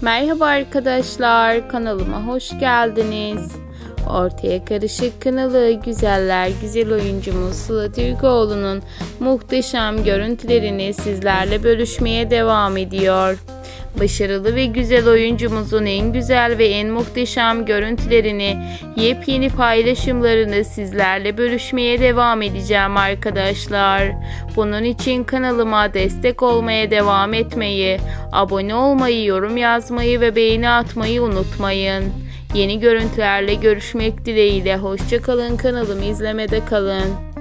Merhaba arkadaşlar, kanalıma hoş geldiniz. Ortaya Karışık kanalı güzeller güzel oyuncumuz Sıla Türkoğlu'nun muhteşem görüntülerini sizlerle bölüşmeye devam ediyor. Başarılı ve güzel oyuncumuzun en güzel ve en muhteşem görüntülerini, yepyeni paylaşımlarını sizlerle bölüşmeye devam edeceğim arkadaşlar. Bunun için kanalıma destek olmaya devam etmeyi, abone olmayı, yorum yazmayı ve beğeni atmayı unutmayın. Yeni görüntülerle görüşmek dileğiyle hoşçakalın kanalımı izlemede kalın.